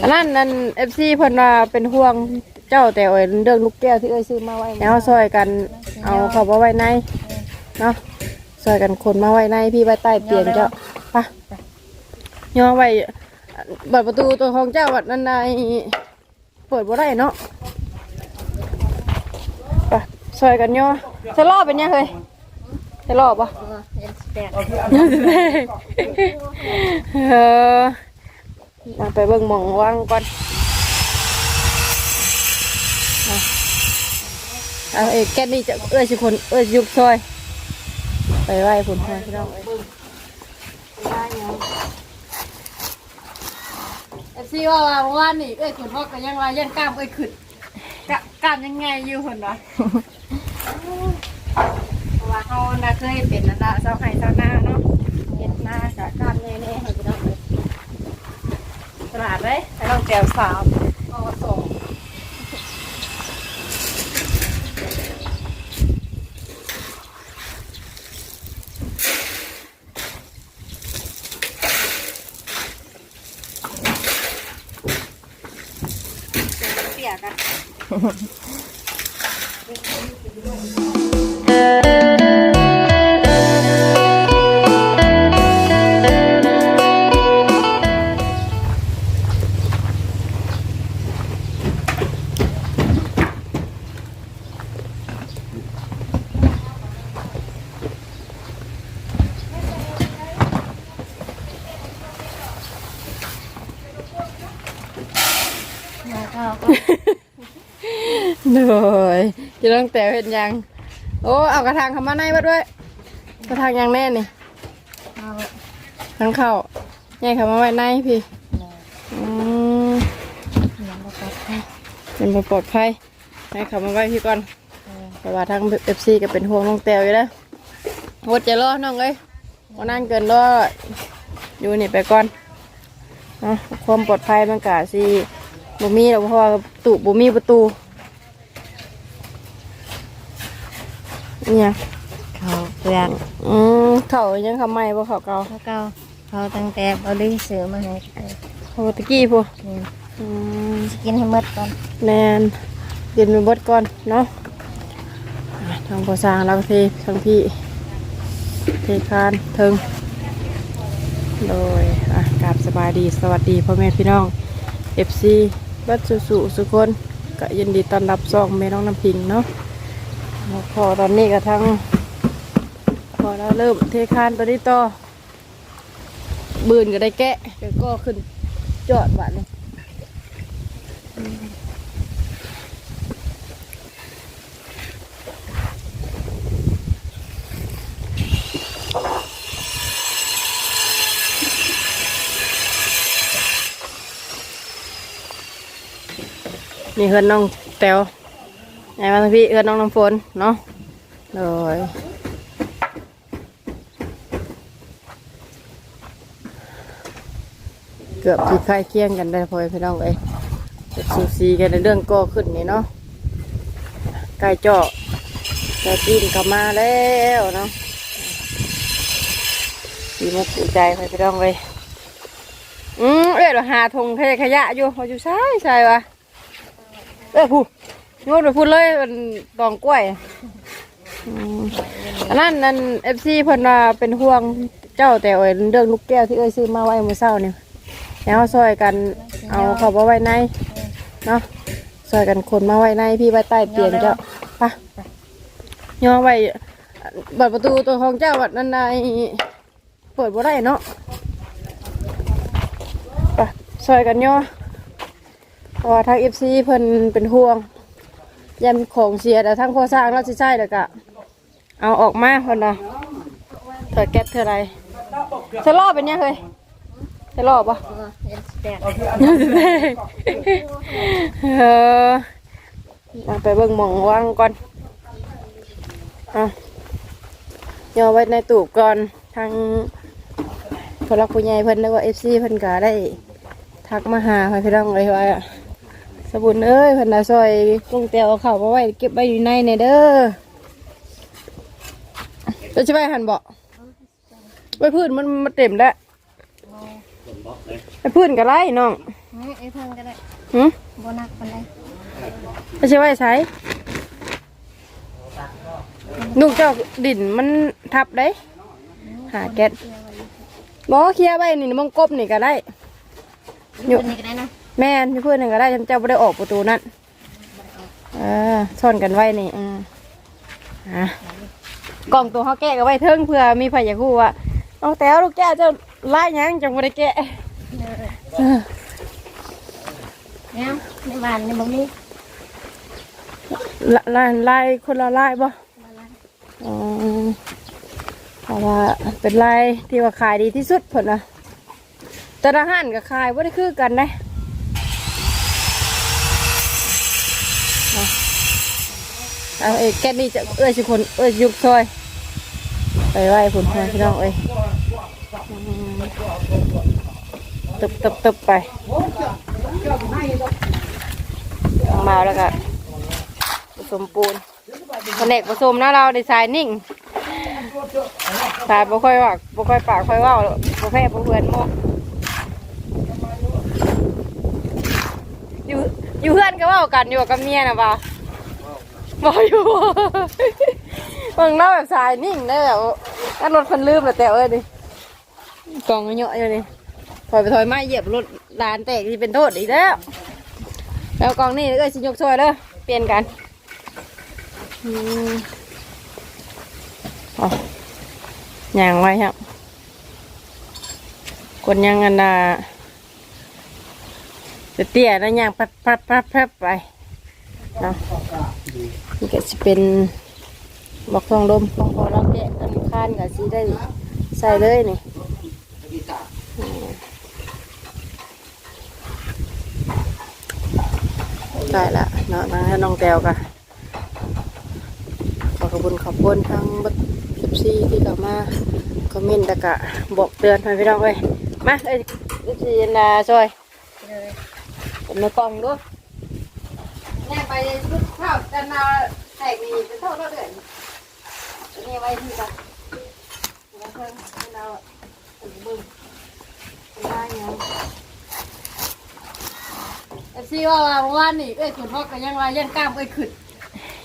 อันนั้นนั่นเอฟซีเพิ่นว่าเป็นห่วงเจ้าแต่เอ่ยเรื่องลูกแก้วที่เอ้ยซื้อมาไว้แล้วซอยกันเอาเข้ามาไว้ในเนาะซอยกันคนมาไว้ในพี่ไว้ใต้เตียงเจ้าไปย่อไว้บัดประตูตัวของเจ้าบัดนั้นในเปิดบ่ได้เนาะไปซอยกันย่อจะรอเป็นยังเฮ้ยจะรอปะเออ มาไปเบิ่งหมองว่างก่อนเอาเอาเอกแกนนี่จะเอ้ยสิคนเอ้ยสิยุบซอย ไปไหว้ผลพาพี่น้องเอ้ยเอฟซีว่าว่าเมื่อวานนี่เอ้ยขุนพอกก็ยังว่ายังกล้ามเอ้ยขึ้นกะกล้ามยังไงอยู่คนวะเพราะว่าเขาน่าเคยเป็นนั่นละเจ้าไห้เจ้าหน้าเนาะเห็ดหน้ากับกล้ามแน่ๆให้พี่น้องเลย ตลาดเลยให้น้องแก้วสามเอามาส่งเปียกกัน เหนื่อยจะต้องแต่เห็นยัง โอ้เอากระถางเข้ามาในวัดด้วยกระถางยังแน่นี่ทั้งเข้าแย่เข้ามาไว้ในพี่อืมเป็นบ่ปลอดภัยให้เข้ามาไว้พี่ก่อนแต่ว่าทางเอฟซีก็เป็นห่วงน้องแตวอยู่แล้ววดจะรอน้องเลยวันนั้นเกินรออยู่นี่ไปก่อนนะความปลอดภัยมันกะสิ บ่มีหรอกเพราะว่าประตูบ่มีประตูเนี่ยงเขาเปลือกอืมเขายังทำไมบ่เขาเก่าเขาเก่าเขาตั้งแต่บริสือมาให้เขาตะกี้พูนี่อืมสิกินให้หมดก่อนแนนเดินไปเบดก่อนเนาะอะทางภาษางเราก็เททางพี่เทคานเทิงโดยอะกราบสบายดีสวัสดีพ่อแม่พี่น้อง FC บัดสุสุสุคนก็ยินดีต้อนรับซองแม่น้องน้ำพิงเนาะพอตอนนี้ก็ทั้งพอเราเริ่มเทคานตัวนี้ต่อบืนก็ได้แกะก็ขึ้นจอดบ้านเลย นี่เฮือนน้องแตวไงมาทางพี่เฮือนน้องน้ำฝนเนาะโดยเกือบที่คล้ายเคียงกันได้พอพี่น้องเอ้ยจะสูสีกันในเรื่องก่อขึ้นนี่เนาะไก่เจาะไก่ตีนกลับมาแล้วเนาะดีมากดีใจไปพี่น้องเลยอืมเอ้ยเราหาธงเทขยะอยู่เขาอยู่ใช่ใช่วะ เอ้ยผู้โยนไปพูดเลยมันตองกล้วยอืมอันนั้นนั่นเอฟซีเพิ่นว่าเป็นห่วงเจ้าแต่เอ่ยเรื่องลูกแก้วที่เอ้ยซื้อมาไว้เมื่อเช้านี่แล้วซอยกันเอาเขามาไว้ในเนาะซอยกันคนมาไว้ในพี่ไว้ใต้เตียงเจ้าไปย่อไว้บัดประตูตัวของเจ้าบัดนั้นในเปิดบ่ได้เนาะไปซอยกันย่อ เพราะว่าทางเอฟซีเพิ่นเป็นห่วงยามของเสียแต่ทั้งพอสร้างเราสิใช่แล้วก็เอาออกมาเพิ่นน่ะเธอแก๊สเธออะไรจะรอบเป็นยังเคยจะรอบปะเห็ดแตกเออเอาไปเบิ่งหมองว่างก่อนอะย่อไว้ในตู้ก่อนทางผู้รักผู้ใหญ่เพิ่นแล้วก็เอฟซีเพิ่นก็ได้ทักมาหาพี่น้องเลยว่า สบุนเอ้ยเพิ่นน่ะซอยกุ้งเตียวเอาเข้ามาไว้เก็บไว้อยู่ในเนี่ยเด้อจะใช่ไหมหันบอกไว้พื้นมันมาเต็มแล้วไปพื้นก็ไล่น้องอืมไอ้เพิ่งก็ได้หึบ่หนักปานใดไม่ใช่ว่าใช้ลูกเจ้าดินมันทับได้หาแก๊สบอกว่าเคลียร์ไว้นี่มองกบนี่ก็ได้อยู่คนนี้ก็ได้นะ แม่นพี่เพื่อนหนึ่งก็ได้ฉันเจ้าไม่ได้ออกประตูนั่นเออซ่อนกันไว้นี่อืมอะกล่องตัวเขาแกะก็ไว้เทิงเพื่อมีพยาคู่ว่าเอาแต้วลูกแก้วเจ้าไล่ยังจังไม่ได้แกะเออเนี่ยในบ้านนี่บ่มีละลายลายคนละลายบ่อ๋อเพราะว่าเป็นลายที่ว่าขายดีที่สุดผลนะแต่ละห้านกับขายว่าได้คือกันได้ เอาเอ้แกะนี่จะเอ้ยสิคนเอ้ยยุกซอยไปไหว้ผลพอพี่น้องเอ้ยตึบตึบตึบไปเมาแล้วก็ผสมปูนแผนกผสมนะเราดีไซน์นิ่งสายบ่ค่อยว่าบ่ค่อยปากค่อยว่าบ่แพ้บ่เพื่อนโมยู่ อยู่เพื่อนก็เว่ากันอยู่กับเมียนะบ่าวบ่อยู่เบิ่งเราแบบสายนิ่งได้แบบรถคนลืมแล้วแต่เอ้ยดิกล่องเยอะอยู่นี่ถอยไปถอยมาเหยียบรถลานแตกที่เป็นโทษอีกแล้ว แล้วกล่องนี่เอ้ยสิยกช่วยเด้อเปลี่ยนกันอ๋อย่างไว้ครับคนยังอันนะ จะเตี้ยๆแล้วย่างพับพับพับพับไปเนาะนี่ก็จะเป็นบอกทองลมของพอเราแกะอันคานก็สิได้ใส่เลยนี่ได้ละเนาะนะน้องแตวก็ขอขอบคุณขอบคุณทั้งบัดสิบซีที่กลับมาคอมเมนต์ตะกะบอกเตือนให้พี่น้องเอ้ยมาเอ้ยสิบซีนาช่วย เลยผมในกล่องด้วยแน่ไปชุดข้าวจันนาแตกนี่เป็นเท่าเท่าเดือนอันนี้ไว้ที่กันแล้วเพิ่งจันนาถึงบึ้งได้ยังเอฟซีว่าว่าเมื่อวานนี่เอ้ยขุนพ่อก็ยังว่ายังกล้ามเอ้ยขึ้น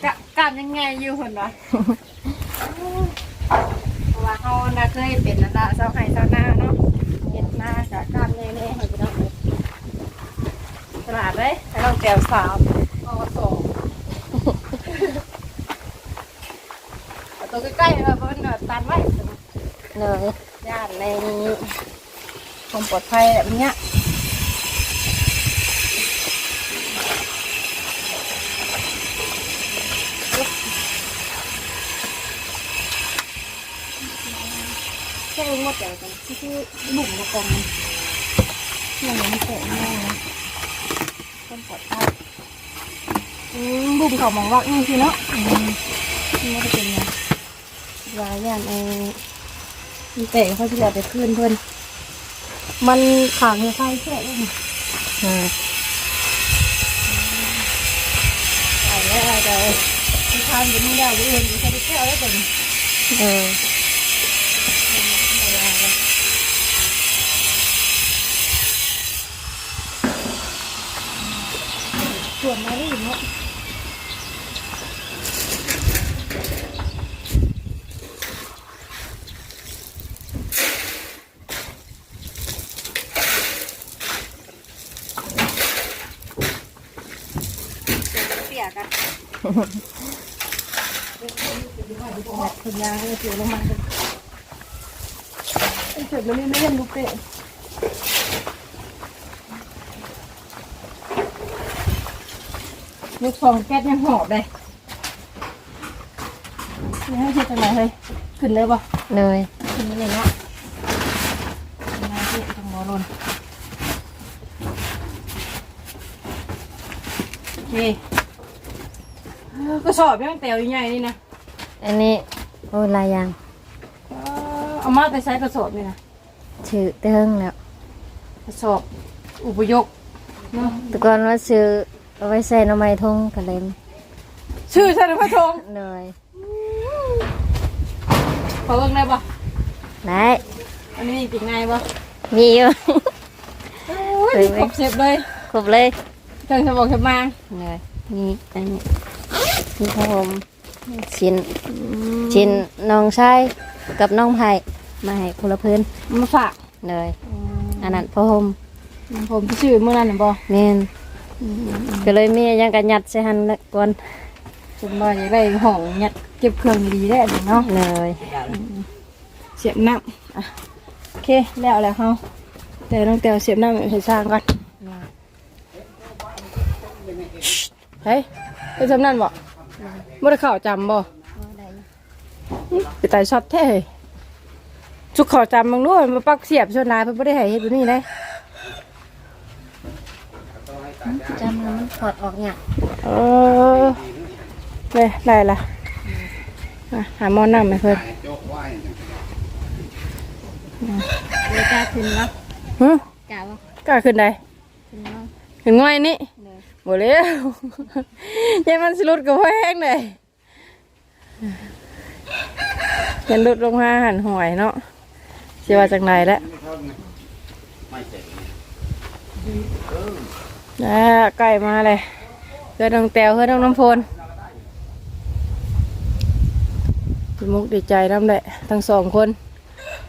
กะกล้ามยังไงอยู่คนวะเพราะว่าเขาน่าเคยเป็นนั่นละเสาไห้เสาหน้าเนาะเห็นหน้ากะกล้ามเน่เน่ให้พี่น้องเลย ตลาดเลยให้เราแก้วสามเอาสองเอาตัวใกล้ๆเราเพิ่นน่ะตันไว้เลยญาติในความปลอดภัยแบบเนี้ยแค่หมดอย่างกันที่คือบุ่มกระปองมันยังไม่เสร็จแน่นะ ความปลอดภัยอืมบุ่มเขามองว่านี่สิเนาะอืมนี่ไม่ได้เป็นไงวาย่านเออมันเตะเขาจะเหลือไปคืนเพื่อนมันขางในไฟแค่นี้อืมไปแล้วแต่ที่ทานอยู่นี่แล้วเองอยู่แค่แก้วแล้วเป็นเออ ส่วนมาได้อีกเนาะเสียกันคุณยายเสียลงมาเลยเกิดมาเล่นไม่เล่นลูกเตะ ลูกฟองแก๊สยังหอบเลยนี่ให้เช็ดจังไหนเฮ้ยขึ้นเลยป่ะเลยขึ้นมาเลยเนาะมาที่ตรงหมอรนโอเคเอ้อก็สอบยังแตวใหญ่ๆนี่นะอันนี้โอ้ยหลายอย่างเอ้อเอามาแต่ใช้กระสอบนี่นะ ชื่อเติ้งแล้วกระสอบอุปยกเนาะ แตะก่อนว่าซื้อ เอาไว้ใส่หน้ำไม้ทงกระเล็มชื่อใช่ไหมพระชงเลยขอเบิ่งได้ป่ะได้อันนี้มีปีกในป่ะมีอยู่ถึงคเลรยบเสร็จเลยครบเลยเครื่องสมองสมางเลยนี่อันนี้นี่พระผมชิ้นชิ้นน้องชายกับน้องไผ่มาให้คนละพื้นมาฝากเลยอันนั้นพระผมผมชื่อเมื่อนั้นน่ะบ่แม่น ก็เลยมีหยังกันยัดใส่หันละก่อนสมบัติอยากได้ห้องยัดเก็บเครื่องดีได้อันนี้เนาะเลยเสียบน้ำอะโอเคแล้วแล้วเขาแต่ต้องแต่เสียบน้ำให้สร้างก่อนเฮ้ยไปทำนั่นบ่ไม่ได้เข่าจำบ่ไปตายช็อตแท้เฮ้ยจุกเข่าจำบางด้วยมาปักเสียบชนลายเพิ่นไม่ได้ให้เฮ็ดแบบนี้เลย จำแล้วมันถอดออกเนี่ยเออเลยได้ละอะหาหมอน้ำให้เพิ่นเลยกล้าขึ้นวะฮึกล้าวะกล้าขึ้นได้ขึ้นวะขึ้นง่อยนี่เลยบ่เลยยันมันสิหลุดกับพ่อแห้งเลยยันหลุดลงมาหันหวยเนาะสิว่าจังไรแล้ว นะใกล้มาเลยเพื่อนน้องแตวเพื่อนน้องน้ำพลดีมุกดีใจน้ำแหละทั้งสองคน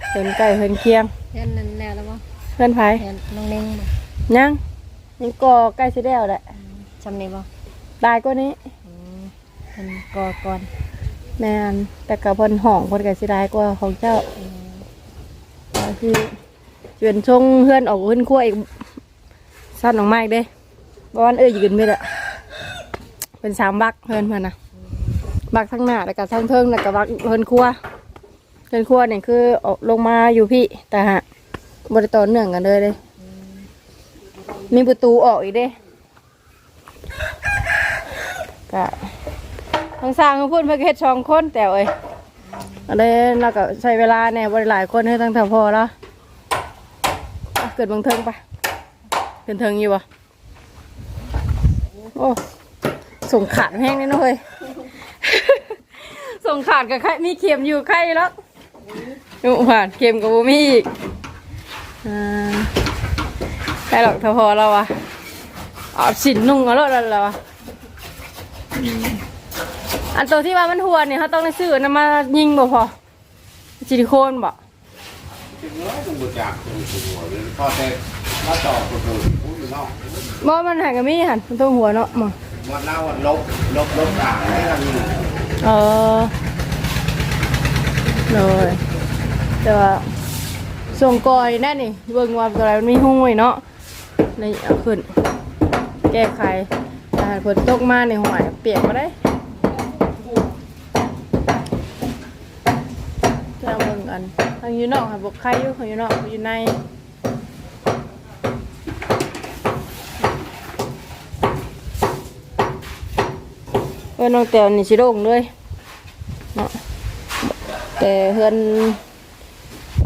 เพื่อนใกล้เพื่อนเคียงเพื่อนนั่นแล้วแล้ววะเพื่อนไผเพื่อนน้องเน่งบ่ยังยังก่อใกล้สิแล้วแหละจำได้บ่ตายก็นี้อืมเป็นกอก่อนแม่นแต่กับเพิ่นห้องเพิ่นก็สิได้กว่าของเจ้าอืมก็คือเปลี่ยนชงเพื่อนออกขึ้นขั้วอีกสั้นออกมาอีกเด้ บ่วันเอ้ยยืนไม่ละเป็นสามบักเพิ่นเพิ่นน่ะบักทั้งหน้าแล้วก็ทั้งเทิงแล้วก็บักเพิ่นครัวเพิ่นครัวนี่คือออกลงมาอยู่พี่แต่ฮะบ่ได้ต่อเนื่องกันเลยเลยมีประตูออกอีกเด้ก็ทั้งสร้างทั้งพูดเพื่อเฮ็ดสองคนแต่เอ้ยอันนี้เราก็ใช้เวลาเนี่ยบริหลายคนให้ตั้งแต่พอแล้วเกิดบางเทิงปะเกินเทิงอยู่ปะ โอ้ส่งขาดแห้งนี่นะเฮ้ยส่งขาดกับใครมีเข็มอยู่ใครแล้วดูผ่านเข็มกับบูมี่อีกอ่าได้หรอกถ้าพอแล้ววะอาสินนุ่งเอาแล้วแล้ววะอันตัวที่ว่ามันหัวเนี่ยเขาต้องได้ซื้อน้ำมายิงบ่พอซิลิโคนบ่ถึงแล้วต้องบริจาคตรงหัวเลยพอแต่มาต่อตัวตัวพูดอยู่นอก บ่มันหันกับมีหันมันตัวหัวเนาะมาวันเล่าวันลบลบลบต่างให้เราอยู่เออเลยแต่ว่าส่งกอยแน่นี่เบิ่งว่าตัวอะไรมันมีหุ้ยเนาะนี่เอาขึ้น แก้ไขแต่ฝนตกมาในหวยเปียกมาได้จะเบิ่งกันทางอยูนอกค่ะบอกใครอยู่ของอยูนอกอยู่ใน เพื่อนน้องแตวนี่ชิโด่งเลยเนาะแต่เพื่อน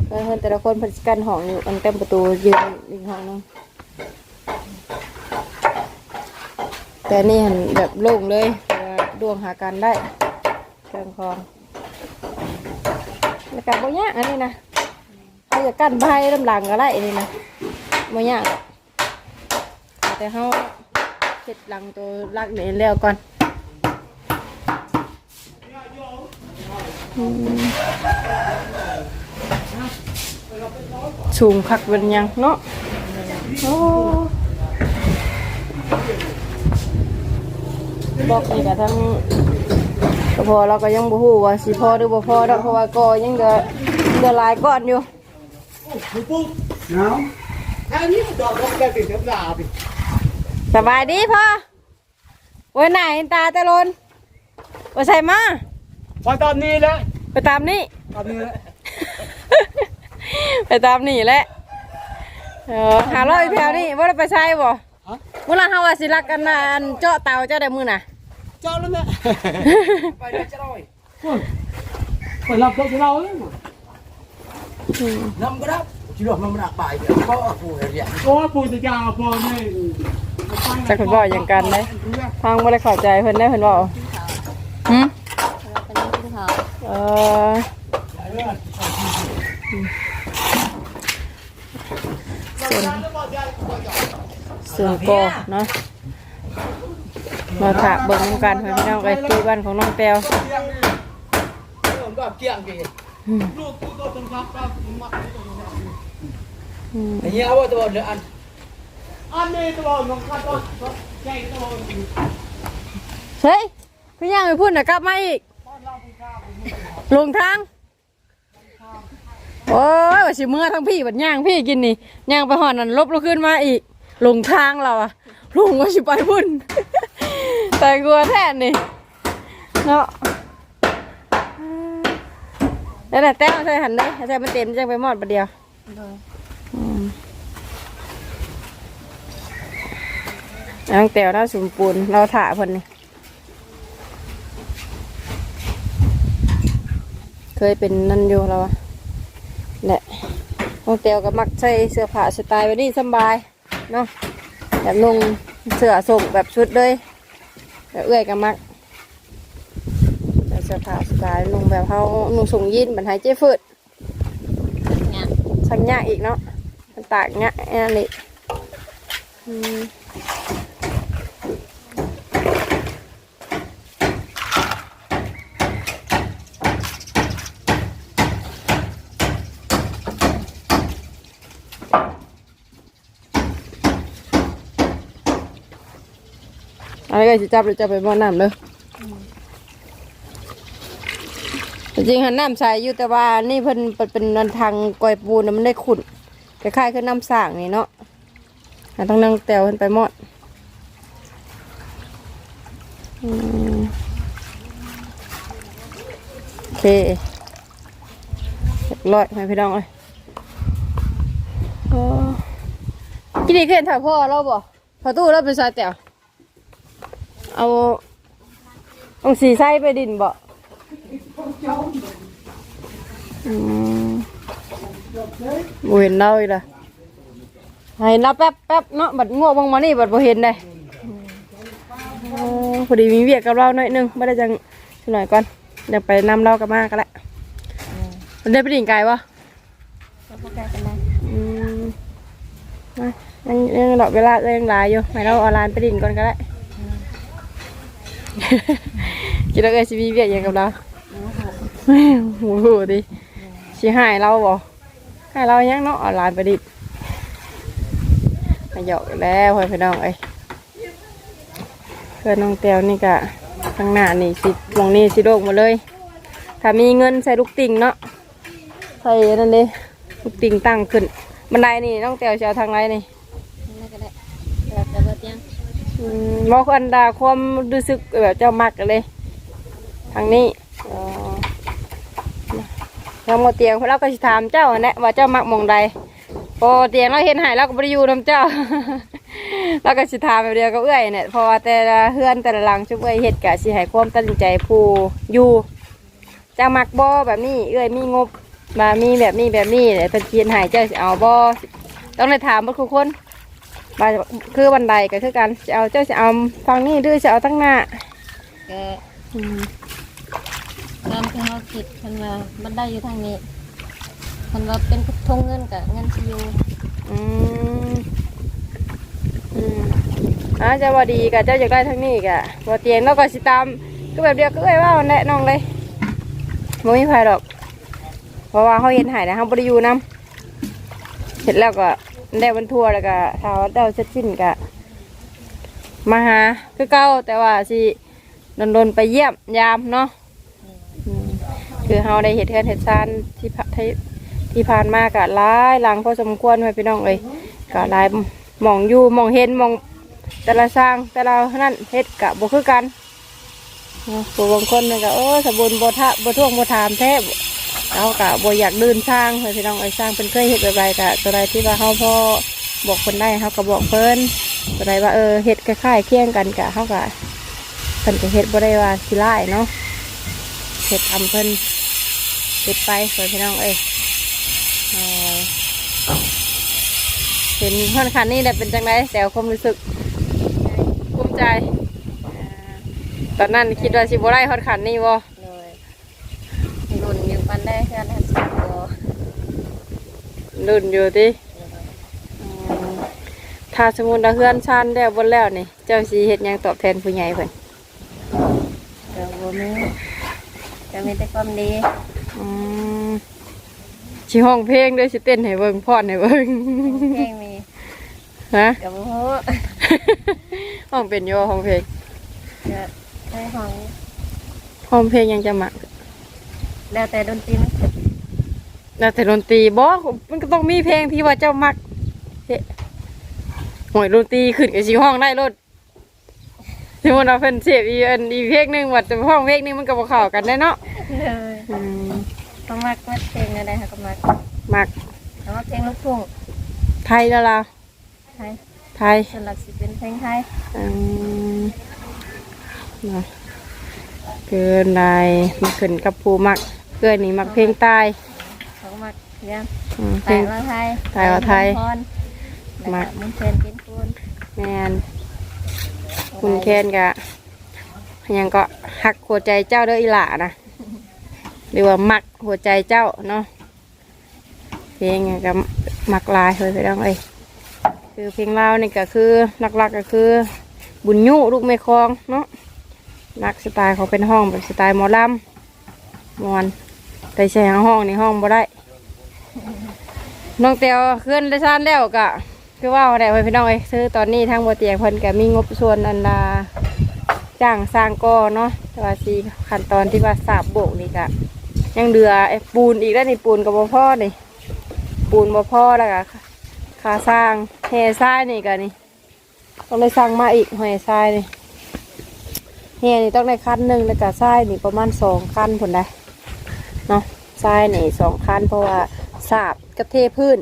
เพื่อนเพื่อนแต่ละคนเพันสิกันห้องอยู่อันเต็มประตูยืนอีกห้องนึงแต่นี่เห็นแบบโล่งเลยดวงหากันได้เครื่องคองแล้วกันบ่ยากอันนี้นะเขาจะกั้นใบลำหลังก็ได้นี่นะบ่ยากแต่เขาเสร็จหลังตัวรักเนแล้วก่อน สูงคักเป็นหยังเนาะโอ้บอกนี่กับทั้งก็พอเราก็ยังบ่ฮู้ว่าสิพอหรือบ่พอดอกเพราะว่าก็ยังเหลือเหลือหลายก้อนอยู่น้ำแค่นี้ดอกก็ได้ติดน้ำดาบสบายดีพ่อวันไหนตาตะลนว่าใส่มา พอตอนนี้แล้วไปตามนี่ตอนนี้แล้วไปตามนี่แหละเออหาร้อยแถวนี่ว่าได้ไปใช้บ่เมื่อเฮาว่าสิรักกันนะอันเจาะเตาเจ้าได้มือน่ะเจ้าแล้วเนี่ยไปได้เจ้าเลยไปรับเจ้าเราเลยน้ำกระดับจีรวมมันหนักไปเขาเอาปูเนี่ยโอ้ยปู่จะยาวพอแม่จักเพิ่นบอกอย่างกันเลยฟังบ่ได้เข้าใจเพิ่นได้เพิ่นบอกหืม เป็นน้องกินข้าว เออส่วนส่วนกอเนาะมาถากเบิ่งน้ำกันให้พี่น้องไปที่บ้านของน้องแต้วเกี่ยงกี่อืมลูกกูก็ต้องครับครับมัดอืมอย่างเงี้ยเอาว่าตัวเดืออันอันนี้ตัวน้องคัดตัวใหญ่ตัวเฮ้ยพี่ย่างไปพูดนะกลับมาอีก ลงทาง โอ้ยว่าสิเมื่อทั้งพี่บัดย่างพี่กินนี่ย่างไปหอดนั่นลบเราขึ้นมาอีกลงทางเราอะลุงว่าสิไปพุ่น แต่กลัวแท้นี่เนาะแล้วแต่แต้วใส่หันได้ใส่มันเต็มจังไปหมดประเดียวโดยน้องแต้วน่าสมปูนเราถ่าเพิ่นนี่เค ยเป็นนั่นอยู่เราอะแหละน้องแต้วก็มักใส่เสื้อผ้าสไตล์แบบนี้สำบายเนาะแบบนุ่งเสื้อส่งแบบชุดเลยแบบเอื้อยก็มักใส่เสื้อผ้าสไตล์นุ่งแบบเขานุ่งส่งยีนบันหายเจ๊ฟืดเนี่ยชักยากอีกเนาะมันตากเงี้ยอัน อืมอันนี้ก็จะจับหรือจะไปบ่อน้ำเลยจริงๆหันน้ำใสอยู่แต่ว่านี่เพิ่นเป็นนันทางกอยปูนมันได้ขุ่นคล้ายๆคือน้ำสางนี่เนาะหาต้องนั่งแตวเพิ่นไปหมดอืมโอเคร้อยไหมพี่น้องเอ้ยโอ้ กินนี่ขึ้นถ่ายพ่อเราบ่พอตู้เราเป็นสายแตวเอาเอาสีไส้ไปดินบ่อืมบ่เห็นเราอีกละให้นับแป๊บแป๊บเนาะบัดง่วงบางมานี่บัดบ่เห็นเลยโอ้พอดีมีเวียกกับเราหน่อยหนึงไม่ได้จังสักหน่อยก่อนเดี๋ยวไปนำเรากลับมากันแหละมันได้ไปดิ่งไก่วะก็พอได้กันได้อืมมา ยังยังหลอกเวลายังหลายอยู่ให้เราเอาลานไปดิ่งก่อนก็ได้คิดว่าเอ้ยสิมีเวียกหยังกับเราโอ้โหดิสิหายเราบ่ให้เรายังเนาะออนไลน์ปดิษฐ์มาหยอกแล้วพ่อพี่น้องเอ้ยเพื่อนน้องเตียวนี่กะข้างหน้านี่สิมองนี่สิโดกหมาเลย ถ้ามีเงินใส่ลูกติ่งเนาะใส่นั่นดิลูกติ่งตั้งขึ้นบันไดนี่น้องเตียวจะเอาทางไรนี่ก็ได้แล้วแต่ว่าเตียง อื มบอกอันดาความรู้สึกแบบเจ้ามักเลย ทางนี้อ๋อทาหมดเตียงเราก็สิถามเจ้าอันนี้ว่าเจ้ามักมองใดพอเตียงเราเห็นหายเราก็บริยูนำเจ้าเราก็สิถามแบบเดียวก็เอื้อยเนี่ยพอแต่ละเฮือนแต่ละหลังชุบเอื้อยเฮ็ดกะสิให้ความตัดสินใจผู้อยู่เจ้ามักบ่แบบนี้ เอื้อยมีงบมามีแบบนี้แบบนี้เนี่ยเป็นเทียนหายเจ้าเอาบ่ต้องเลยถามเบ่ทุกคน ว่าคือบันไดก็คือกันจะเอาเจ้าสิเอาฟังนี่หรือจะเอาตั้งหน้าก็อืมตามที่เขาคิดมันว่ามันได้อยู่ทางนี้มันว่าเป็นทงเงินกับเงินที่อยู่อืมอืมอ่าเจ้าว่าดีกะเจ้าอยากได้ทั้งนี้กะบ่เตียงแล้วก็สิตามก็แบบเดียวก็เอ้ยว่ามันแหละน้องเลยบ่มีภัยดอก เพราะว่าเขาเห็นหายนะเขาบริยูนํเสร็จแล้วก็ ได้บรรทัวแล้วก็ถ้าว่าเดาเสร็จสิ้นกะมาหาคือเก่าแต่ว่าสิโดนๆไปเยี่ยมยามเนาะอืมคือเขาได้เห็ดเทือนเห็ดซานที่ผ่าที่ที่ผ่านมากะหลายหลังพอสมควรไว้พี่น้องเอ้ยกะหลายหมองอยู่หมองเห็นหมอง แต่ละสร้างแต่ละนั่นเฮ็ดกะบ่คือกันเนาะผู้บางคนมันก็โอ้สมบูรณ์บ่ทะบ่ท่วงบ่ถามแท้ เอากะบ่อยากเดินสร้างเพื่อพี่น้องไอ้สร้างเป็นเคยเห็ดแบบไรกะตัวใดที่ว่าเขาพ่อบอกคนได้เขาก็บอกเพิ่นตัวใดว่าเออเห็ดคล้ายๆเคียงกันกะเขากะเพิ่นก็เห็ดบ่ได้ว่าสิไล่เนาะเห็ดทำเพิ่นเห็ดไปเพื่อพี่น้องเอ้ยเอ่อเห็นค่อนขันนี่แหละเป็นจังไรแต่ความรู้สึกภูมิใจ ตอนนั้นคิดว่าสิบ่ได้ค่อนขันนี่บ่เลยรุ่นอยู่ปันได้แค่นั้นสิบ ตัวรุ่นอยู่ที่ถ้าสมมุติว่าเฮือนชานแล้วบนแล้วนี่ เจ้าสิเฮ็ดหยังตอบแทนผู้ใหญ่เพิ่นเดี๋ยวบ่มีจะมีแต่ความดีอืมสิห้องเพลงด้วยสิเต้นให้เบิ่งพอดให้เบิ่งเพลงมีฮะกับบ่ฮู้ห้องเป็นโยห้องเพลงจะได้ห้องห้องเพลงยังจะมักแล้วแต่ดนตรีมัน แล้วแต่ดนตรีบ่มันก็ต้องมีเพลงที่ว่าเจ้ามักเฮ้หวยดนตรีขึ้นกับสิห้องได้รถสมมุติว่าเพิ่นเสียบอีอันอีกเพลงหนึงว่าจะห้องเพลงหนึงมันก็บ่เข้ากันได้เนาะเลยอืมก็มักมักเพลงอะไรค่ะก็มักมักแต่ว่าเพลงลูกทุ่งไทยแล้วล่ะไทยไทยส่วนหลักสิเป็นเพลงไทยอืมเนาะเกินได้มาขึ้นกับผู้มักเพื่อนนี่มักเพลงใต้ เขาก็มักเรียนอืมเพลแต่ง ว่าไทยแต่ว่าไทยพรมัมัก กมันเชิญกินคูณแมนคุณแคนกะยังก็หักหัวใจเจ้าเด้ออีหล่านะหรือว่ามักหัวใจเจ้าเนาะเพลงก็มักหลายเลยไปแล้วเอ้ยคือเพลงลาวนี่ก็คือหลักๆก็คือ บุญยุลูกไม่คลองเนาะนักสไตล์เขาเป็นห้องแบบสไตล์หมอลำมวน แต่ใช้ห้องในห้องบ่ได้ น้องเตียวขึ้นได้ซานแล้วก็คือว่าอะไรไว้พี่น้องเอ้ยซื้อตอนนี้ทางบ่เตียงเพิ่นก็มีงบส่วนอันดาจ้างสร้างก่อเนาะแต่ว่าสีขั้นตอนที่ว่าสาบโบกนี่ก็ยังเดือไอ้ปูนอีกแล้วนี่ปูนกับบ่พ่อนี่ปูนบ่พ่อแล้วก็ค่าสร้างแห่ทรายนี่ก็นี่ต้องได้สั่งมาอีกแห่ทรายนี่แห่นี่ต้องได้คันหนึ่งแล้วก็ทรายนี่ประมาณสองคันผลได้ เนาะทรายนี่สองคันเพราะว่าสาบกับเทพื้น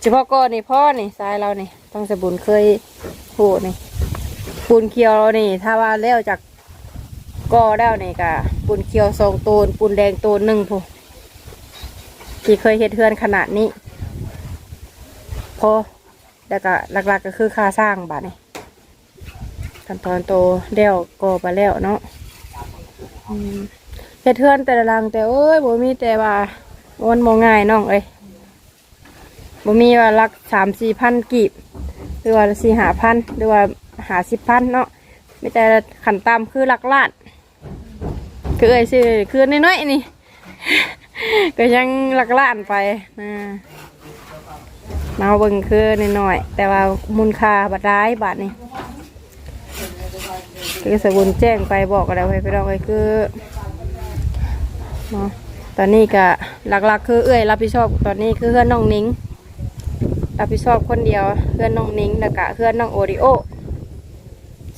เฉพาะก้อนนี่พ่อนี่ทรายเรานี่ต้องสบุญเคยโหนี่ปูนเคียวเรานี่ ถ้าว่าแล้วจากกอแล้วนี่กะปูนเคียวสองตูนปูนแดงตูนหนึ่งผู้ที่เคยเฮ็ดเทือนขนาดนี้พอแล้วก็หลักๆก็คือค่าสร้างบาทนี่ขั้นตอนโตเดี่ยวกอไปแล้วเนาะ ฮ็ดเทือนแต่ละลังแต่โอ้ยบ่มีแต่ว่ามันโมง่ายน้องเอ้ยบ่มีว่ารักสามสี่พันกีบหรือว่าสี่หาพันหรือว่าหาสิบพันเนาะไม่แต่ขันตามคือหลักล้านคือเอ้ยซื้อคือน้อยๆนี่ ก็ยังหลักล้านไปนะมาเบิ่งคือน้อยๆแต่ว่ามูลค่าบัดได้บาทนี่คือสบุญแจ้งไปบอกอะไรไว้ไปลองไปคือ เนาะตอนนี้ก็หลักๆ คือเอื้อยรับผิดชอบตอนนี้คือเพื่อนน้องนิ้งรับผิดชอบคนเดียวเพื่อนน้องนิ้งแล้วก็เพื่อนน้องโอริโอ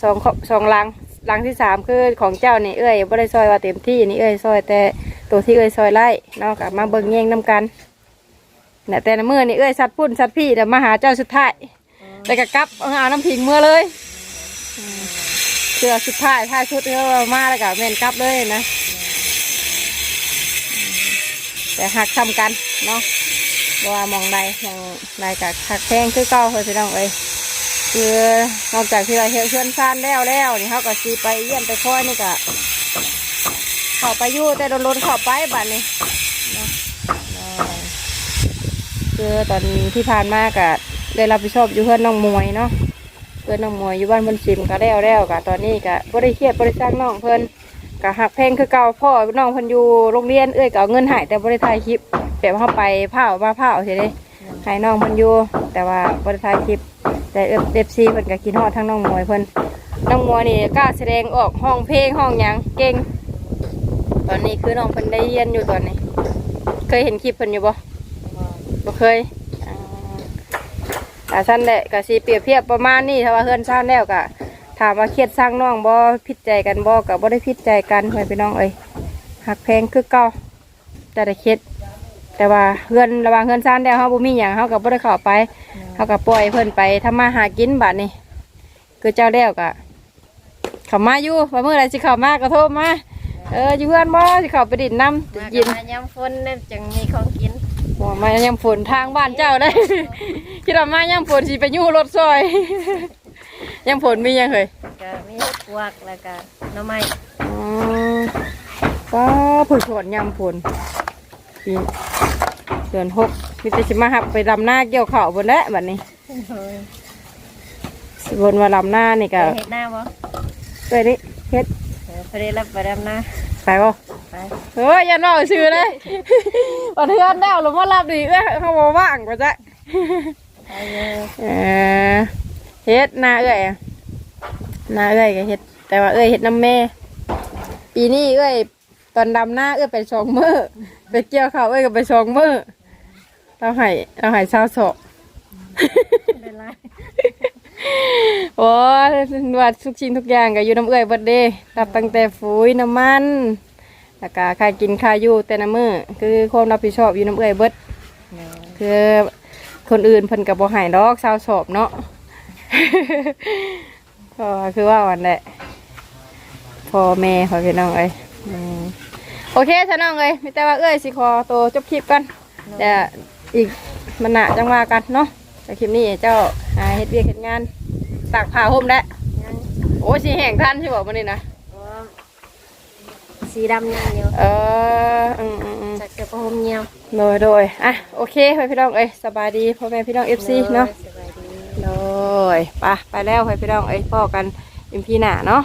สองครอบสองลังลังที่สามคือของเจ้านี่เอื้อยบ่ได้ซอยว่าเต็มที่นี่เอื้อยซอยแต่ตัวที่เอื้อยซอยไล่เนาะกับมาเบิ่งแย่งน้กันเนี่ยแต่ในมือนี่เอื้อยสัตว์พุ่นสัตว์พี่แต่มาหาเจ้าสุดท้ายแล้วก็กลับเอาเอาน้ำพิงเมื่อเลยเสื้อสุดท้ายท้ายชุดเขามาแล้วก็แม่นกลับเลยนะ แต่หักทำกันเนาะบ่ว่ามองใดมองใดกับหักแพงคือเก่าเพื่อนพี่น้องเอ้ยคือนอกจากที่เราเฮ็ดเพื่อนซ่านแล้วแล้วนี่เขาก็สีไปเยี่ยมไปคอยนี่ก็เข้าไปยู่แต่โดนรถเข้าไปบัดนี้นะนะคือตอนที่ผ่านมาก็ได้รับผิดชอบอยู่เพื่อนน้องมวยเนาะเพื่อนน้องมวยอยู่บ้านเพิ่นซิมก็แล้วแล้วก็ตอนนี้ก็บ่ได้เครียดบ่ได้สร้างน้องเพิ่อน ก็หักเพลงคือเก่าพ่อน้องเพันอยู่โรงเรียนเอ้ยก็เอาเงินใหายแต่บริถ่ายคลิปแบบเข้าไปเผามาเผาเฉยเลยให้น้องเพันอยู่แต่ว่าบริถ่ายคลิป แต่เอฟเอฟซีเพิ่นก็กินฮอดทั้งน้องมวยเพิ่นน้องมวยนี่กล้าแสดงออกห้องเพลงห้องหยังเก่ง ตอนนี้คือน้องเพิ่นได้เรียนอยู่ตอนนี้ เคยเห็นคลิปเพิ่นอยู่บ่บ่เคยอ่าแต่สั้นแหละก็สิเปรียบเทียบประมาณนี้ถ้าว่าเฮือนซ่านแล้วก็ ถามว่าเครียดสร้างน้องบ่พิดใจกันบ่กับบ่ได้พิดใจกันเพื่อนพี่น้องเอ้ยหักแพงคือเก่าแต่ได้เครียดแต่ว่าเฮือนระหว่างเฮือนซ่านแล้วเฮาบ่มีหยังเฮาก็บ่ได้เข้าไปเฮาก็ปล่อยเพิ่นไปทำมาหากินบัดนี้คือเจ้าแล้วก็เข้ามาอยู่ว่ามื้อใดสิเข้ามาก็โทรมาเอออยู่เฮือนบ่สิเข้าไปดินน้ำมายิกันนมายามฝนเนี่ยจึงมีของกินบ่มายามฝนทางบ้านเจ้าได้คิดว่ามายามฝนสิไปอยู่รถซอย ยามฝนมีหยังเฮ้ยก็มีเห็ดปวกแล้วก็หน่อไม้อ๋อก็ผุดผลยำผลปีเดือนหกมีแต่สิมาหับไปดำหน้าเกี่ยวข้าวบนแล้วแบบนี้เฮ้ยบนว่าลำหน้านี่ก็เฮ็ดหน้าบ่ไปนี่เฮ็ดเออพอได้รับประดำหน้าไปบ่ ไปเฮ้ยอย่าเล่าชื่อเลย วันเทือนแล้วหรือว่ารับดีเอ้ยเขาบอกว่างกว่าจะไปเลย เออ เฮ็ดหน้าเอ้ยอะหน้าเอ้ยก็เฮ็ด แต่ว่าเอ้ยเฮ็ดน้ำแม่ ปีนี้เอ้ยตอนดำหน้าเอ้ยไปสองมือไปเกี่ยวข้าวเอ้ยก็ไปสองมือเราให้เราให้ชาวโศกเป็นไรโอ้ยว่าทุกชิ้นทุกอย่างก็อยู่น้ำเอื้อยเบิดเด้รับตั้งแต่ปุ๋ยน้ำมันแล้วก็ค่ากินค่าอยู่แต่ละมื้อคือความรับผิดชอบอยู่น้ำเอื้อยเบิดคือคนอื่นเพิ่นกับบ่ใหายดอกชาวสอบเนาะ ก็คือว่าวันแหละพ่อแม่พ่อพี่น้องเอ้ยอืมโอเคท่าน้องเอ้ยมีแต่ว่าเอ้ยสิขอตัวจบคลิปกันแต่อีกมันหนาจังว่ากันเนาะแต่คลิปนี้เจ้าหาเฮ็ดเวียกเฮ็ดงานตากผ้าห่มได้ยังโอ้ยสิแห้งทันใช่บ่มื้อนี้นะเพราะว่าสีดำยังเดียวเอออืมอืมอืมจากเสื้อผ้าห่มเหี่ยว โดยโดยอะ โอเคพ่อพี่น้องเอ้ยสบายดีพ่อแม่พี่น้อง FC เนาะ สบายดี โดยไปไปแล้วไปพี่น้องเอ้ยพ่อกันอิมพีหนาเนาะ